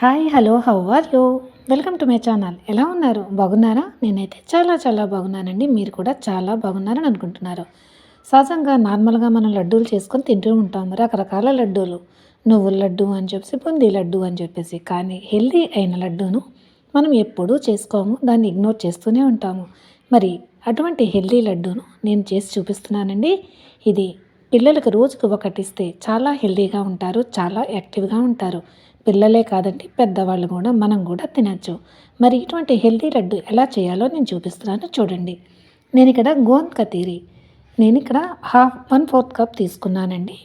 Hi hello how are you? Welcome to my channel. ఎలా ఉన్నారు? బాగున్నారా? నేనైతే చాలా చాలా బాగున్నానండి. మీరు కూడా చాలా బాగున్నారని అనుకుంటున్నారు. సహజంగా నార్మల్గా మనం లడ్డూలు చేసుకొని తింటూ ఉంటాము. రకరకాల లడ్డూలు. నువ్వుల లడ్డు అని చెప్పేసి బూందీ లడ్డు అని చెప్పేసి కానీ హెల్దీ అయిన లడ్డూను మనం ఎప్పుడూ చేసుకోము. దాన్ని ఇగ్నోర్ చేస్తూనే ఉంటాము. మరి అటువంటి హెల్దీ లడ్డూను నేను చేసి చూపిస్తున్నానండి. ఇది పిల్లలకు రోజుకు ఒకటిస్తే చాలా హెల్దీగా ఉంటారు చాలా యాక్టివ్గా ఉంటారు. పిల్లలే కాదండి పెద్దవాళ్ళు కూడా మనం కూడా తినచ్చు. మరి ఇటువంటి హెల్దీ లడ్డు ఎలా చేయాలో నేను చూపిస్తున్నాను చూడండి. నేను ఇక్కడ గోంద్ కతీరి నేను ఇక్కడ హాఫ్ వన్ ఫోర్త్ కప్ తీసుకున్నానండి.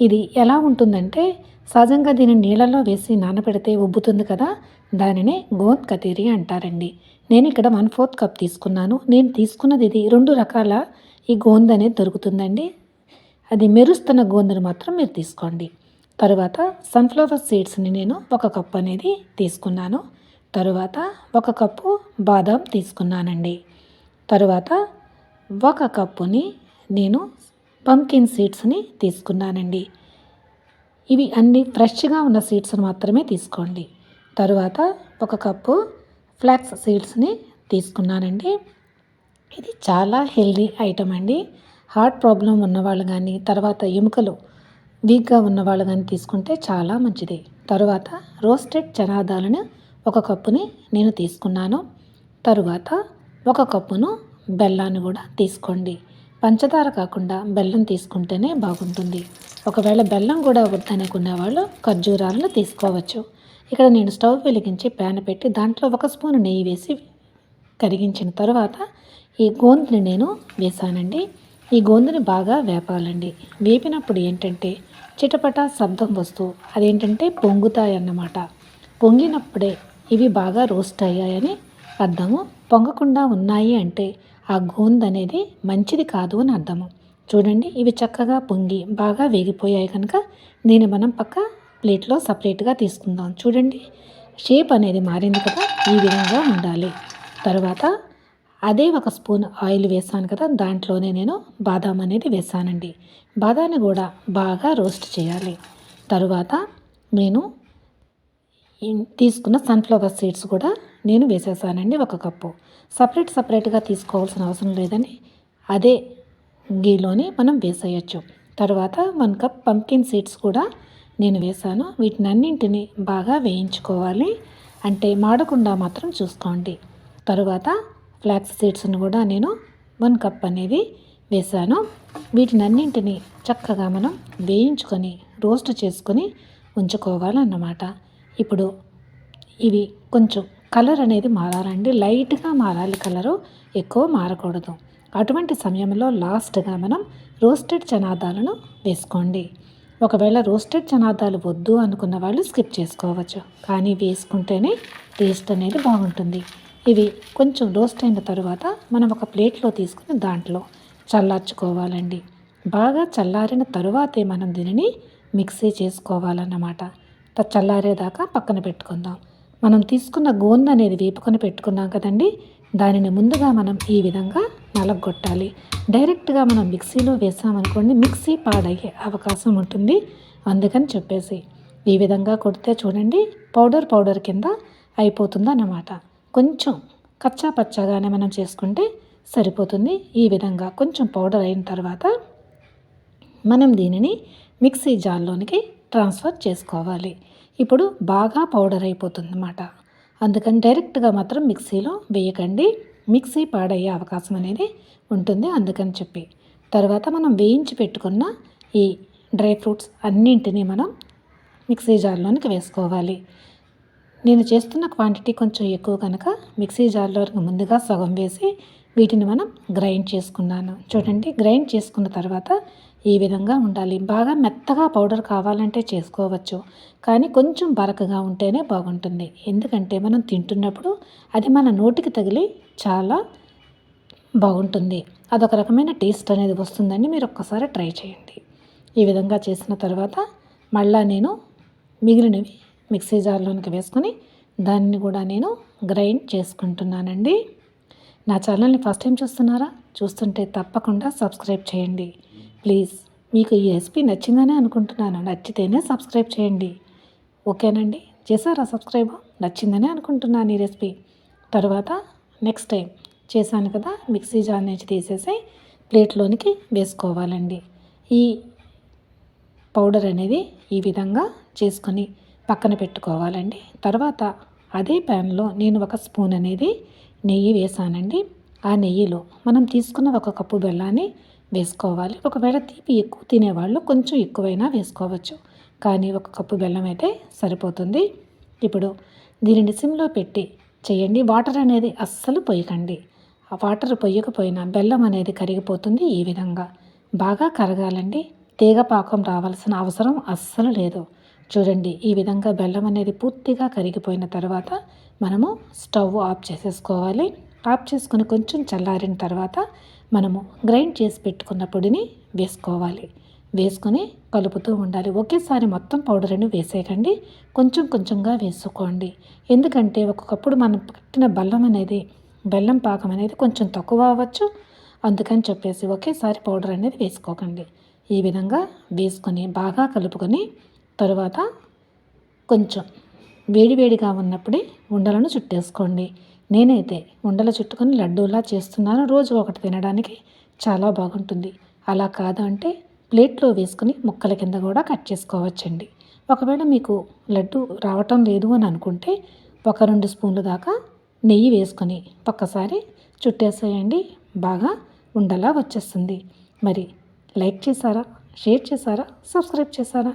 ఇది ఎలా ఉంటుందంటే సహజంగా దీన్ని నీళ్ళలో వేసి నానబెడితే ఉబ్బుతుంది కదా దానినే గోంద్ కతీరి అంటారండి. నేను ఇక్కడ వన్ ఫోర్త్ కప్ తీసుకున్నాను. నేను తీసుకున్నది ఇది రెండు రకాల ఈ గోంద్ అనేది దొరుకుతుందండి. అది మెరుస్తున్న గోందును మాత్రం మీరు తీసుకోండి. తరువాత సన్ఫ్లవర్ సీడ్స్ని నేను ఒక కప్పు అనేది తీసుకున్నాను. తరువాత ఒక కప్పు బాదం తీసుకున్నానండి. తరువాత ఒక కప్పుని నేను పంకిన్ సీడ్స్ని తీసుకున్నానండి. ఇవి అన్ని ఫ్రెష్గా ఉన్న సీడ్స్ని మాత్రమే తీసుకోండి. తరువాత ఒక కప్పు ఫ్లాక్స్ సీడ్స్ని తీసుకున్నానండి. ఇది చాలా హెల్దీ ఐటమ్ అండి. హార్ట్ ప్రాబ్లం ఉన్నవాళ్ళు కానీ తర్వాత ఎముకలు వీక్గా ఉన్నవాళ్ళు కానీ తీసుకుంటే చాలా మంచిది. తరువాత రోస్టెడ్ చనాదాలను ఒక కప్పుని నేను తీసుకున్నాను. తరువాత ఒక కప్పును బెల్లాన్ని కూడా తీసుకోండి. పంచదార కాకుండా బెల్లం తీసుకుంటేనే బాగుంటుంది. ఒకవేళ బెల్లం కూడా వద్దనుకునే వాళ్ళు ఖర్జూరాలను తీసుకోవచ్చు. ఇక్కడ నేను స్టవ్ వెలిగించి ప్యాన్ పెట్టి దాంట్లో ఒక స్పూన్ నెయ్యి వేసి కరిగించిన తర్వాత ఈ గోంతుని నేను వేసానండి ఈ గోందుని బాగా వేపాలండి. వేపినప్పుడు ఏంటంటే చిటపట శబ్దం వస్తూ అదేంటంటే పొంగుతాయన్నమాట. పొంగినప్పుడే ఇవి బాగా రోస్ట్ అయ్యాయని అర్థము. పొంగకుండా ఉన్నాయి అంటే ఆ గోంద అనేది మంచిది కాదు అని అర్థము. చూడండి ఇవి చక్కగా పొంగి బాగా వేగిపోయాయి కనుక దీన్ని మనం పక్క ప్లేట్లో సపరేట్గా తీసుకుందాం. చూడండి షేప్ అనేది మారింది కదా ఈ విధంగా ఉండాలి. తర్వాత అదే ఒక స్పూన్ ఆయిల్ వేసాను కదా దాంట్లోనే నేను బాదాం అనేది వేసానండి. బాదాన్ని కూడా బాగా రోస్ట్ చేయాలి. తరువాత నేను తీసుకున్న సన్ఫ్లవర్ సీడ్స్ కూడా నేను వేసేసానండి ఒక కప్పు. సపరేట్ సపరేట్గా తీసుకోవాల్సిన అవసరం లేదని అదే గీలోని మనం వేసేయచ్చు. తర్వాత వన్ కప్ పంకిన్ సీడ్స్ కూడా నేను వేసాను. వీటిని అన్నింటిని బాగా వేయించుకోవాలి. అంటే మాడకుండా మాత్రం చూసుకోండి. తరువాత ఫ్లాక్స్ సీడ్స్ని కూడా నేను వన్ కప్ అనేది వేసాను. వీటినన్నింటినీ చక్కగా మనం వేయించుకొని రోస్ట్ చేసుకొని ఉంచుకోవాలన్నమాట. ఇప్పుడు ఇవి కొంచెం కలర్ అనేది మారాలండి. లైట్గా మారాలి కలరు. ఎక్కువ మారకూడదు. అటువంటి సమయంలో లాస్ట్గా మనం రోస్టెడ్ చనాదాలను వేసుకోండి. ఒకవేళ రోస్టెడ్ చనాదాలు వద్దు అనుకున్న వాళ్ళు స్కిప్ చేసుకోవచ్చు. కానీ వేసుకుంటేనే టేస్ట్ అనేది బాగుంటుంది. ఇవి కొంచెం రోస్ట్ అయిన తర్వాత మనం ఒక ప్లేట్లో తీసుకుని దాంట్లో చల్లార్చుకోవాలండి. బాగా చల్లారిన తరువాతే మనం దీనిని మిక్సీ చేసుకోవాలన్నమాట. చల్లారేదాకా పక్కన పెట్టుకుందాం. మనం తీసుకున్న గోంద అనేది వేపుకొని పెట్టుకున్నాం కదండి దానిని ముందుగా మనం ఈ విధంగా నలగొట్టాలి. డైరెక్ట్గా మనం మిక్సీలో వేసామనుకోండి మిక్సీ పాడయ్యే అవకాశం ఉంటుంది. అందుకని చెప్పేసి ఈ విధంగా కొడితే చూడండి పౌడర్ పౌడర్ కింద అయిపోతుందన్నమాట. కొంచెం కచ్చా పచ్చగానే మనం చేసుకుంటే సరిపోతుంది. ఈ విధంగా కొంచెం పౌడర్ అయిన తర్వాత మనం దీనిని మిక్సీ జార్లోనికి ట్రాన్స్ఫర్ చేసుకోవాలి. ఇప్పుడు బాగా పౌడర్ అయిపోతుంది అన్నమాట అందుకని డైరెక్ట్గా మాత్రం మిక్సీలో వేయకండి. మిక్సీ పాడయ్యే అవకాశం అనేది ఉంటుంది అందుకని చెప్పి. తర్వాత మనం వేయించి పెట్టుకున్న ఈ డ్రై ఫ్రూట్స్ అన్నింటినీ మనం మిక్సీ జార్లోనికి వేసుకోవాలి. నేను చేస్తున్న క్వాంటిటీ కొంచెం ఎక్కువ కనుక మిక్సీ జార్లో ముందుగా సగం వేసి వీటిని మనం గ్రైండ్ చేసుకున్నాను. చూడండి గ్రైండ్ చేసుకున్న తర్వాత ఈ విధంగా ఉండాలి. బాగా మెత్తగా పౌడర్ కావాలంటే చేసుకోవచ్చు. కానీ కొంచెం బరకగా ఉంటేనే బాగుంటుంది. ఎందుకంటే మనం తింటున్నప్పుడు అది మన నోటికి తగిలి చాలా బాగుంటుంది. అదొక రకమైన టేస్ట్ అనేది వస్తుందని మీరు ఒక్కసారి ట్రై చేయండి. ఈ విధంగా చేసిన తర్వాత మళ్ళా నేను మిగిలినవి మిక్సీ జార్లోనికి వేసుకొని దాన్ని కూడా నేను గ్రైండ్ చేసుకుంటున్నానండి. నా ఛానల్ని ఫస్ట్ టైం చూస్తున్నారా? చూస్తుంటే తప్పకుండా సబ్స్క్రైబ్ చేయండి. ప్లీజ్ మీకు ఈ రెసిపీ నచ్చిందని అనుకుంటున్నాను. నచ్చితేనే సబ్స్క్రైబ్ చేయండి. ఓకేనండి? చేశారా సబ్స్క్రైబ్? నచ్చిందని అనుకుంటున్నాను ఈ రెసిపీ. తర్వాత నెక్స్ట్ టైం చేశాను కదా మిక్సీ జార్ నుంచి తీసేసి ప్లేట్లోనికి వేసుకోవాలండి. ఈ పౌడర్ అనేది ఈ విధంగా చేసుకొని పక్కన పెట్టుకోవాలండి. తర్వాత అదే ప్యాన్లో నేను ఒక స్పూన్ అనేది నెయ్యి వేసానండి. ఆ నెయ్యిలో మనం తీసుకున్న ఒక కప్పు బెల్లాన్ని వేసుకోవాలి. ఒకవేళ తీపి ఎక్కువ తినేవాళ్ళు కొంచెం ఎక్కువైనా వేసుకోవచ్చు. కానీ ఒక కప్పు బెల్లం అయితే సరిపోతుంది. ఇప్పుడు దీనిని సిమ్లో పెట్టి చేయండి. వాటర్ అనేది అస్సలు పొయ్యకండి ఆ వాటర్ పొయ్యకపోయినా బెల్లం అనేది కరిగిపోతుంది ఈ విధంగా. బాగా కరగాలండి. తీగ పాకం రావాల్సిన అవసరం అస్సలు లేదు. చూడండి ఈ విధంగా బెల్లం అనేది పూర్తిగా కరిగిపోయిన తర్వాత మనము స్టవ్ ఆఫ్ చేసేసుకోవాలి. ఆఫ్ చేసుకొని కొంచెం చల్లారిన తర్వాత మనము గ్రైండ్ చేసి పెట్టుకున్న పొడిని వేసుకోవాలి. వేసుకొని కలుపుతూ ఉండాలి. ఒకేసారి మొత్తం పౌడర్ని వేసేయకండి. కొంచెం కొంచెంగా వేసుకోండి. ఎందుకంటే ఒక్కొక్కప్పుడు మనం పెట్టిన బెల్లం అనేది బెల్లం పాకం అనేది కొంచెం తక్కువ అవ్వచ్చు. అందుకని చెప్పేసి ఒకేసారి పౌడర్ అనేది వేసుకోకండి. ఈ విధంగా వేసుకొని బాగా కలుపుకొని తరువాత కొంచెం వేడివేడిగా ఉన్నప్పుడే ఉండలను చుట్టేసుకోండి. నేనైతే ఉండలు చుట్టుకొని లడ్డూలా చేస్తున్నాను. రోజు ఒకటి తినడానికి చాలా బాగుంటుంది. అలా కాదు అంటే ప్లేట్లో వేసుకుని ముక్కల కింద కూడా కట్ చేసుకోవచ్చండి. ఒకవేళ మీకు లడ్డు రావటం లేదు అని అనుకుంటే ఒక రెండు స్పూన్లు దాకా నెయ్యి వేసుకొని ఒక్కసారి చుట్టేసేయండి. బాగా ఉండలా వచ్చేస్తుంది. మరి లైక్ చేశారా? షేర్ చేశారా? సబ్స్క్రైబ్ చేశారా?